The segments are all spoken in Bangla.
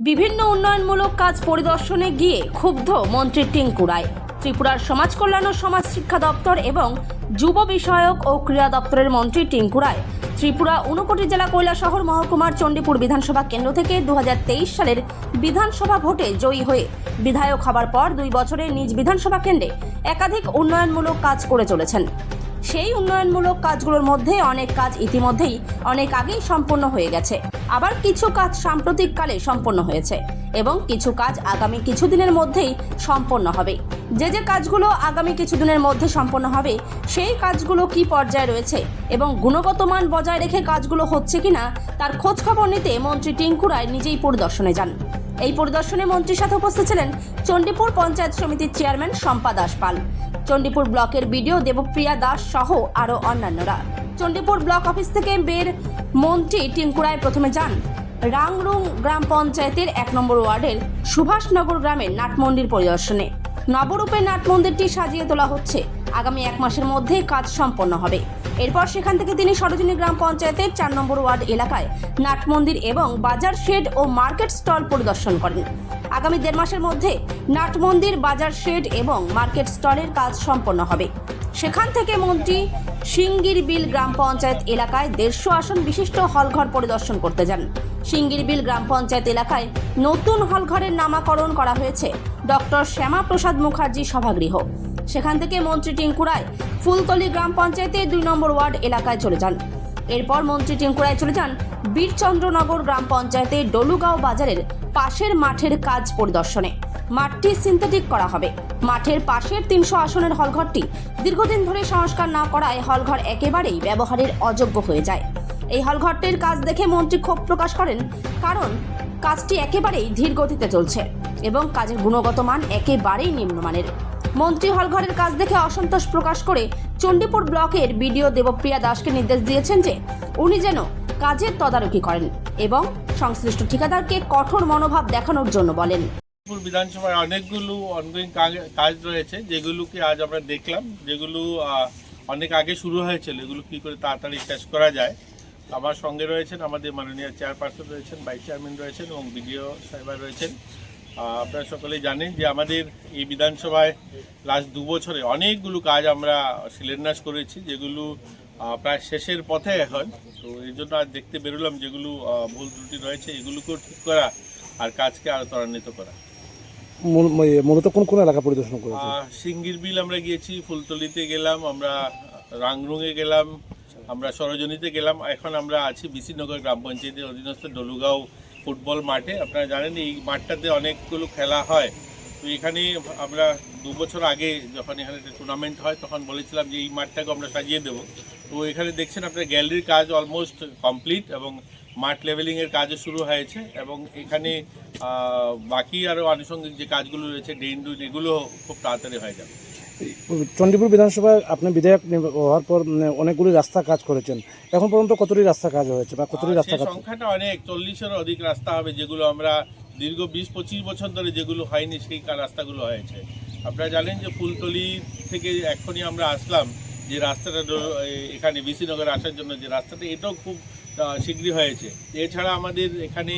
বিভিন্ন উন্নয়নমূলক কাজ পরিদর্শনে গিয়ে ক্ষুব্ধ মন্ত্রী টিঙ্কু রায়। ত্রিপুরার সমাজ কল্যাণ ও সমাজ শিক্ষা দপ্তর এবং যুব বিষয়ক ও ক্রীড়া দপ্তরের মন্ত্রী টিঙ্কু রায় ত্রিপুরা ঊনকোটি জেলা কৈলাসহর মহকুমার চণ্ডীপুর বিধানসভা কেন্দ্র থেকে দুহাজার তেইশ সালের বিধানসভা ভোটে জয়ী হয়ে বিধায়ক হবার পর দুই বছরে নিজ বিধানসভা কেন্দ্রে একাধিক উন্নয়নমূলক কাজ করে চলেছেন। সেই উন্নয়নমূলক কাজগুলোর মধ্যে অনেক কাজ ইতিমধ্যেই অনেক আগেই সম্পন্ন হয়ে গেছে। আবার কিছু কাজ সাম্প্রতিককালে সম্পন্ন হয়েছে এবং কিছু কাজ আগামী কিছুদিনের মধ্যেই সম্পন্ন হবে। যে যে কাজগুলো আগামী কিছুদিনের মধ্যে সম্পন্ন হবে, সেই কাজগুলো কি পর্যায়ে রয়েছে এবং গুণগত মান বজায় রেখে কাজগুলো হচ্ছে কিনা, তার খোঁজ খবর নিতে মন্ত্রী টিঙ্কু রায় নিজেই পরিদর্শনে যান। এই পরিদর্শনে মন্ত্রীর সাথে উপস্থিত ছিলেন চণ্ডীপুর পঞ্চায়েত সমিতির চেয়ারম্যান শম্পা দাস পাল চণ্ডীপুর ব্লকের বিডিও দেবপ্রিয়া দাস সহ আরও অন্যান্যরা। চণ্ডীপুর ব্লক অফিস থেকে বের মন্ত্রী টিঙ্কুরায় প্রথমে যান। রাংরুং গ্রাম পঞ্চায়েতের এক নম্বর ওয়ার্ডের সুভাষনগর গ্রামের নাটমন্দির পরিদর্শনে। নবরূপে নাটমন্দিরটি সাজিয়ে তোলা হচ্ছে। আগামী এক মাসের মধ্যে কাজ সম্পন্ন হবে। এরপর সেখান থেকে তিনি সরোজিনী গ্রাম পঞ্চায়েতের চার নম্বর ওয়ার্ড এলাকায় নাট মন্দির এবং বাজার শেড ও মার্কেট স্টল পরিদর্শন করেন। আগামী দেড় মাসের মধ্যে নাট মন্দির, বাজার শেড এবং মার্কেট স্টলের কাজ সম্পন্ন হবে। সেখান থেকে মন্ত্রী সিঙ্গির বিল গ্রাম পঞ্চায়েত এলাকায় দেড়শো আসন বিশিষ্ট হলঘর পরিদর্শন করতে যান। সিঙ্গির বিল গ্রাম পঞ্চায়েত এলাকায় নতুন হলঘরের নামাকরণ করা হয়েছে ডক্টর শ্যামা প্রসাদ মুখার্জি সভাগৃহ। সেখান থেকে মন্ত্রী টিঙ্কু রায় ফুলতলি গ্রাম পঞ্চায়েতের দুই নম্বর ওয়ার্ড এলাকায় চলে যান। এরপর মন্ত্রী টিঙ্কু রায় চলে যান বীরচন্দ্রনগর গ্রাম পঞ্চায়েতের ডলুগাঁও বাজারের পাশের মাঠের কাজ পরিদর্শনে। মাঠটি সিনথেটিক করা হবে। মাঠের পাশের তিনশো আসনের হলঘরটি দীর্ঘদিন ধরে সংস্কার না করায় হলঘর একেবারেই ব্যবহারের অযোগ্য হয়ে যায়। এই হলঘরটির কাজ দেখে মন্ত্রী ক্ষোভ প্রকাশ করেন, কারণ কাজটি একেবারেই ধীর গতিতে চলছে এবং কাজের গুণগত মান একেবারেই নিম্নমানের। মন্ত্রী হলঘরের কাজ দেখে অসন্তোষ প্রকাশ করে চণ্ডীপুর ব্লকের বিডিও দেবপ্রিয়া দাসকে নির্দেশ দিয়েছেন যে উনি যেন কাজের তদারকি করেন এবং সংশ্লিষ্ট ঠিকাদারকে কঠোর মনোভাব দেখানোর জন্য বলেন। বিধানসভায় অনেকগুলো অনগোয়িং কাজ রয়েছে, যেগুলোকে আজ আমরা দেখলাম, যেগুলো অনেক আগে শুরু হয়েছিল, এগুলো কি করে তাড়াতাড়ি শেষ করা যায়। আমার সঙ্গে রয়েছেন আমাদের মাননীয় চেয়ারপারসন রয়েছেন ভাইস চেয়ারম্যান রয়েছেন এবং বিডিও সাহেবা রয়েছেন। আপনারা সকলেই জানেন যে আমাদের এই বিধানসভায় লাস্ট দু বছরে অনেকগুলো কাজ আমরা শিলান্যাস করেছি যেগুলো প্রায় শেষের পথে এখন। তো এই জন্য আজ দেখতে বেরোলাম যেগুলো ভুল ত্রুটি রয়েছে এগুলোকেও ঠিক করা আর কাজকে আরও ত্বরান্বিত করা। মূলত কোন কোন এলাকা পরিদর্শন করেছে সিঙ্গির বিল আমরা গিয়েছি ফুলতলিতে গেলাম আমরা রাংরুঙে গেলাম আমরা সরোজনীতে গেলাম। এখন আমরা আছি বিসিনগর গ্রাম পঞ্চায়েতের অধীনস্থ ডলুগাঁও ফুটবল মাঠে। আপনারা জানেন, এই মাঠটাতে অনেকগুলো খেলা হয়। তো এখানে আমরা দু বছর আগে যখন এখানে টুর্নামেন্ট হয়, তখন বলেছিলাম যে এই মাঠটাকে আমরা সাজিয়ে দেবো। তো এখানে দেখছেন আপনার গ্যালারির কাজ অলমোস্ট কমপ্লিট এবং মাঠ লেভেলিংয়ের কাজও শুরু হয়েছে এবং এখানে বাকি আরও আনুষঙ্গিক যে কাজগুলো রয়েছে ড্রেন এগুলো খুব তাড়াতাড়ি হয়ে যাবে। চণ্ডীপুর বিধানসভায় আপনি বিধায়ক হওয়ার পর অনেকগুলি রাস্তা কাজ করেছেন। এখন পর্যন্ত কতটি রাস্তা কাজ হয়েছে বা কতটি রাস্তা কাজ সংখ্যাটা অনেক চল্লিশের অধিক রাস্তা হবে যেগুলো আমরা দীর্ঘ বিশ পঁচিশ বছর ধরে যেগুলো হয়নি সেই রাস্তাগুলো হয়েছে। আপনারা জানেন যে ফুলতলি থেকে এখনই আমরা আসলাম যে রাস্তাটা এখানে বিসিনগরে আসার জন্য যে রাস্তাটা এটাও খুব শীঘ্রই হয়েছে। এছাড়া আমাদের এখানে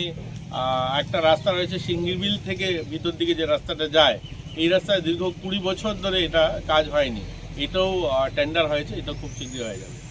একটা রাস্তা রয়েছে সিঙ্গিরবিল থেকে ভিতর দিকে যে রাস্তাটা যায় এই রাস্তায় দীর্ঘ কুড়ি বছর ধরে এটা কাজ হয়নি। এটাও টেন্ডার হয়েছে, এটা খুব শীঘ্রই হয়ে যাবে।